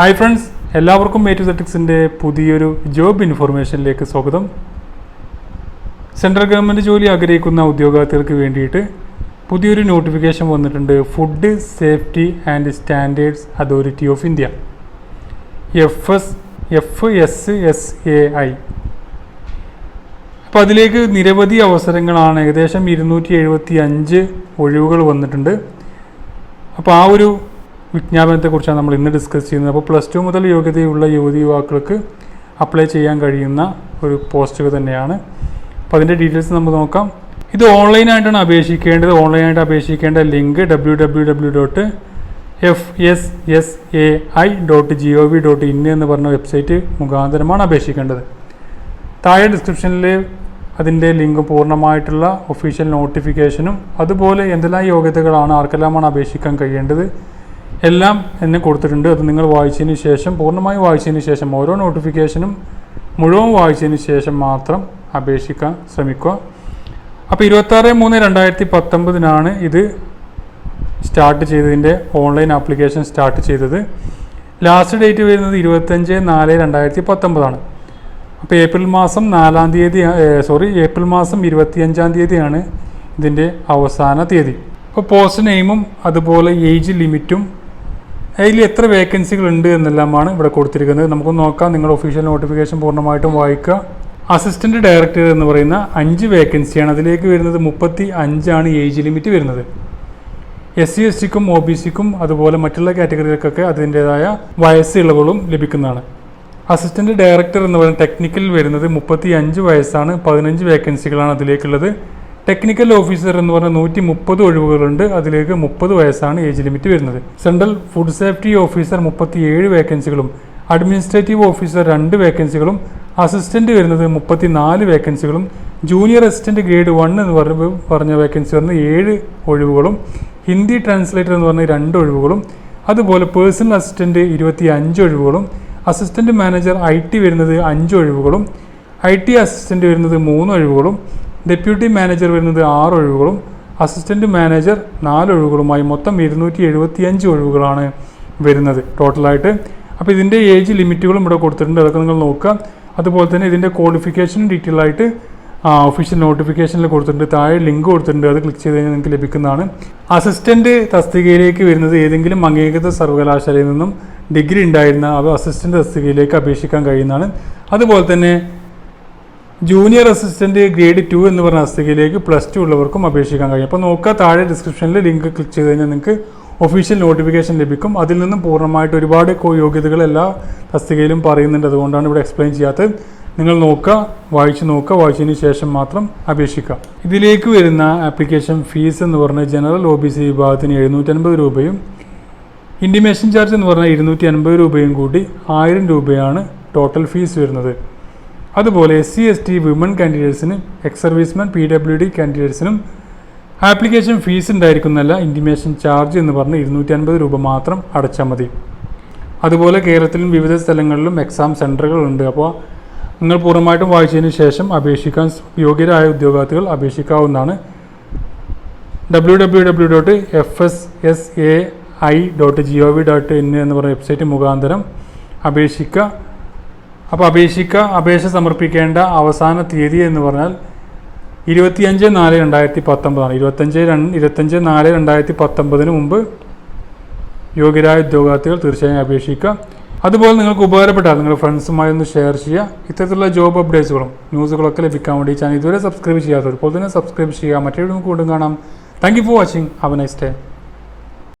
Hi friends എല്ലാവർക്കും മേറ്റു സെറ്റിക്സിന്റെ പുതിയൊരു job ഇൻഫർമേഷനിലേക്ക് സ്വാഗതം. സെൻട്രൽ ഗവൺമെന്റ് ജോലി ആഗ്രഹിക്കുന്ന ഉദ്യോഗാർത്ഥികൾക്ക് വേണ്ടിയിട്ട് പുതിയൊരു നോട്ടിഫിക്കേഷൻ വന്നിട്ടുണ്ട് food safety and standards authority of India F S F S S A I അപ്പോൾ അതിലേക്ക് നിരവധി അവസരങ്ങളാണ് ഏകദേശം ഇരുന്നൂറ്റി എഴുപത്തി അഞ്ച് ഒഴിവുകൾ വന്നിട്ടുണ്ട്. അപ്പോൾ ആ ഒരു വിജ്ഞാപനത്തെക്കുറിച്ചാണ് നമ്മൾ ഇന്ന് ഡിസ്കസ് ചെയ്യുന്നത്. അപ്പോൾ പ്ലസ് ടു മുതൽ യോഗ്യതയുള്ള യുവതി യുവാക്കൾക്ക് അപ്ലൈ ചെയ്യാൻ കഴിയുന്ന ഒരു പോസ്റ്റുകൾ തന്നെയാണ്. അപ്പോൾ അതിന്റെ ഡീറ്റെയിൽസ് നമുക്ക് നോക്കാം. ഇത് ഓൺലൈനായിട്ടാണ് അപേക്ഷിക്കേണ്ടത്. ഓൺലൈനായിട്ട് അപേക്ഷിക്കേണ്ട link W W W dot F S S A I dot G O V dot in എന്ന് പറഞ്ഞ വെബ്സൈറ്റ് മുഖാന്തരമാണ് അപേക്ഷിക്കേണ്ടത്. താഴെ ഡിസ്ക്രിപ്ഷനിൽ അതിന്റെ ലിങ്ക് പൂർണമായിട്ടുള്ള ഒഫീഷ്യൽ നോട്ടിഫിക്കേഷനും അതുപോലെ എന്തെല്ലാം യോഗ്യതകളാണ് ആർക്കെല്ലാമാണ് അപേക്ഷിക്കാൻ കഴിയേണ്ടത് എല്ലാം എന്നെ കൊടുത്തിട്ടുണ്ട്. അത് നിങ്ങൾ വായിച്ചതിന് ശേഷം പൂർണമായി വായിച്ചതിന് ശേഷം ഓരോ നോട്ടിഫിക്കേഷനും മുഴുവൻ വായിച്ചതിന് ശേഷം മാത്രം അപേക്ഷിക്കാൻ ശ്രമിക്കുക. അപ്പോൾ ഇരുപത്താറ് മൂന്ന് രണ്ടായിരത്തി പത്തൊമ്പതിനാണ് ഇത് സ്റ്റാർട്ട് ചെയ്തതിന്റെ ഓൺലൈൻ ആപ്ലിക്കേഷൻ സ്റ്റാർട്ട് ചെയ്തത്. ലാസ്റ്റ് ഡേറ്റ് വരുന്നത് ഇരുപത്തഞ്ച് നാല് രണ്ടായിരത്തി പത്തൊമ്പതാണ് അപ്പോൾ ഏപ്രിൽ മാസം നാലാം തീയതി സോറി ഏപ്രിൽ മാസം ഇരുപത്തിയഞ്ചാം തീയതിയാണ് ഇതിന്റെ അവസാന തീയതി. അപ്പോൾ പോസ്റ്റ് നെയിമും അതുപോലെ ഏജ് ലിമിറ്റും അതിൽ എത്ര വേക്കൻസികൾ ഉണ്ട് എന്നെല്ലാമാണ് ഇവിടെ കൊടുത്തിരിക്കുന്നത്. നമുക്ക് നോക്കാം. നിങ്ങളുടെ ഒഫീഷ്യൽ നോട്ടിഫിക്കേഷൻ പൂർണമായിട്ടും വായിക്കുക. അസിസ്റ്റന്റ് ഡയറക്ടർ എന്ന് പറയുന്ന അഞ്ച് വേക്കൻസിയാണ് അതിലേക്ക് വരുന്നത് മുപ്പത്തി അഞ്ചാണ് ഏജ് ലിമിറ്റ് വരുന്നത് എസ് സി എസ് ടിക്കും ഒ ബി സിക്കും അതുപോലെ മറ്റുള്ള കാറ്റഗറികൾക്കൊക്കെ അതിന്റെതായ വയസ്സ് ഇളവുകളും ലഭിക്കുന്നതാണ്. അസിസ്റ്റന്റ് ഡയറക്ടർ എന്ന് പറയുന്ന ടെക്നിക്കൽ വരുന്നത് മുപ്പത്തി അഞ്ച് വയസ്സാണ്. പതിനഞ്ച് വേക്കൻസികളാണ് അതിലേക്കുള്ളത്. ടെക്നിക്കൽ ഓഫീസർ എന്ന് പറഞ്ഞ നൂറ്റി മുപ്പത് ഒഴിവുകളുണ്ട്. അതിലേക്ക് മുപ്പത് വയസ്സാണ് ഏജ് ലിമിറ്റ് വരുന്നത്. സെൻട്രൽ ഫുഡ് സേഫ്റ്റി ഓഫീസർ മുപ്പത്തിയേഴ് വേക്കൻസികളും അഡ്മിനിസ്ട്രേറ്റീവ് ഓഫീസർ രണ്ട് വേക്കൻസികളും അസിസ്റ്റന്റ് വരുന്നത് മുപ്പത്തിനാല് വേക്കൻസികളും ജൂനിയർ അസിസ്റ്റന്റ് ഗ്രേഡ് വൺ എന്ന് പറഞ്ഞ പറഞ്ഞ വേക്കൻസി വരുന്ന ഏഴ് ഒഴിവുകളും ഹിന്ദി ട്രാൻസ്ലേറ്റർ എന്ന് പറഞ്ഞ രണ്ട് ഒഴിവുകളും അതുപോലെ പേഴ്സണൽ അസിസ്റ്റന്റ് ഇരുപത്തി അഞ്ച് ഒഴിവുകളും അസിസ്റ്റന്റ് മാനേജർ ഐ ടി വരുന്നത് അഞ്ച് ഒഴിവുകളും ഐ ടി അസിസ്റ്റന്റ് വരുന്നത് മൂന്ന് ഒഴിവുകളും ഡെപ്യൂട്ടി മാനേജർ വരുന്നത് ആറ് ഒഴിവുകളും അസിസ്റ്റന്റ് മാനേജർ നാല് ഒഴിവുകളുമായി മൊത്തം ഇരുന്നൂറ്റി എഴുപത്തി അഞ്ച് ഒഴിവുകളാണ് വരുന്നത് ടോട്ടലായിട്ട്. അപ്പോൾ ഇതിന്റെ ഏജ് ലിമിറ്റുകളും ഇവിടെ കൊടുത്തിട്ടുണ്ട്. അതൊക്കെ നിങ്ങൾ നോക്കുക. അതുപോലെ തന്നെ ഇതിന്റെ ക്വാളിഫിക്കേഷൻ ഡീറ്റെയിൽ ആയിട്ട് ഒഫീഷ്യൽ നോട്ടിഫിക്കേഷനിൽ കൊടുത്തിട്ടുണ്ട്. താഴെ ലിങ്ക് കൊടുത്തിട്ടുണ്ട്. അത് ക്ലിക്ക് ചെയ്ത് കഴിഞ്ഞാൽ നിങ്ങൾക്ക് ലഭിക്കുന്നതാണ്. അസിസ്റ്റന്റ് തസ്തികയിലേക്ക് വരുന്നത് ഏതെങ്കിലും അംഗീകൃത സർവകലാശാലയിൽ നിന്നും ഡിഗ്രി ഉണ്ടായിരുന്ന അവ അസിസ്റ്റന്റ് തസ്തികയിലേക്ക് അപേക്ഷിക്കാൻ കഴിയുന്നതാണ്. അതുപോലെ തന്നെ ജൂനിയർ അസിസ്റ്റന്റ് ഗ്രേഡ് ടു എന്ന് പറഞ്ഞ തസ്തികയിലേക്ക് പ്ലസ് ടു ഉള്ളവർക്കും അപേക്ഷിക്കാൻ കഴിയും. അപ്പോൾ നോക്കുക താഴെ ഡിസ്ക്രിപ്ഷനിൽ ലിങ്ക് ക്ലിക്ക് ചെയ്ത് കഴിഞ്ഞാൽ നിങ്ങൾക്ക് ഒഫീഷ്യൽ നോട്ടിഫിക്കേഷൻ ലഭിക്കും. അതിൽ നിന്നും പൂർണമായിട്ട് ഒരുപാട് യോഗ്യതകൾ എല്ലാ തസ്തികയിലും പറയുന്നുണ്ട്. അതുകൊണ്ടാണ് ഇവിടെ എക്സ്പ്ലെയിൻ ചെയ്യാത്തത്. നിങ്ങൾ നോക്കുക വായിച്ച് നോക്കുക വായിച്ചതിന് ശേഷം മാത്രം അപേക്ഷിക്കുക. ഇതിലേക്ക് വരുന്ന ആപ്ലിക്കേഷൻ ഫീസ് എന്ന് പറഞ്ഞാൽ ജനറൽ ഒ ബി സി വിഭാഗത്തിന് എഴുന്നൂറ്റൻപത് രൂപയും ഇന്റിമേഷൻ ചാർജ് എന്ന് പറഞ്ഞാൽ ഇരുന്നൂറ്റി അൻപത് രൂപയും കൂടി ആയിരം രൂപയാണ് ടോട്ടൽ ഫീസ് വരുന്നത്. അതുപോലെ S C S T women കാൻഡിഡേറ്റ്സിന് ex serviceman P W D കാൻഡിഡേറ്റ്സിനും application fees ഉണ്ടായിരിക്കുന്നല്ല ഇന്റിമേഷൻ ചാർജ് എന്ന് പറഞ്ഞ് ഇരുന്നൂറ്റി അൻപത് രൂപ മാത്രം അടച്ചാൽ മതി. അതുപോലെ കേരളത്തിലും വിവിധ സ്ഥലങ്ങളിലും എക്സാം സെന്ററുകളുണ്ട് അപ്പോൾ നിങ്ങൾ പൂർണമായിട്ടും വായിച്ചതിന് ശേഷം അപേക്ഷിക്കാൻ യോഗ്യരായ ഉദ്യോഗാർത്ഥികൾ അപേക്ഷിക്കാവുന്നതാണ്. W W W dot F S S A I dot G O V dot in എന്ന് പറയുന്ന വെബ്സൈറ്റ് മുഖാന്തരം അപേക്ഷിക്കുക. അപ്പോൾ അപേക്ഷിക്കുക അപേക്ഷ സമർപ്പിക്കേണ്ട അവസാന തീയതി എന്ന് പറഞ്ഞാൽ ഇരുപത്തിയഞ്ച് നാല് രണ്ടായിരത്തി പത്തൊമ്പതാണ് ഇരുപത്തഞ്ച് രണ്ട് ഇരുപത്തഞ്ച് നാല് രണ്ടായിരത്തി പത്തൊമ്പതിന് മുമ്പ് യോഗ്യരായ ഉദ്യോഗാർത്ഥികൾ തീർച്ചയായും അപേക്ഷിക്കുക അതുപോലെ നിങ്ങൾക്ക് ഉപകാരപ്പെട്ടാൽ നിങ്ങളുടെ ഫ്രണ്ട്സുമായി ഒന്ന് ഷെയർ ചെയ്യുക. ഇത്തരത്തിലുള്ള ജോബ് അപ്ഡേറ്റ്സുകളും ന്യൂസുകളൊക്കെ ലഭിക്കാൻ വേണ്ടി ചാനൽ ഇതുവരെ സബ്സ്ക്രൈബ് ചെയ്യാത്തവർ ഇപ്പോൾ തന്നെ സബ്സ്ക്രൈബ് ചെയ്യുക. മറ്റൊരു വീണ്ടും കാണാം. Thank you for watching have nice day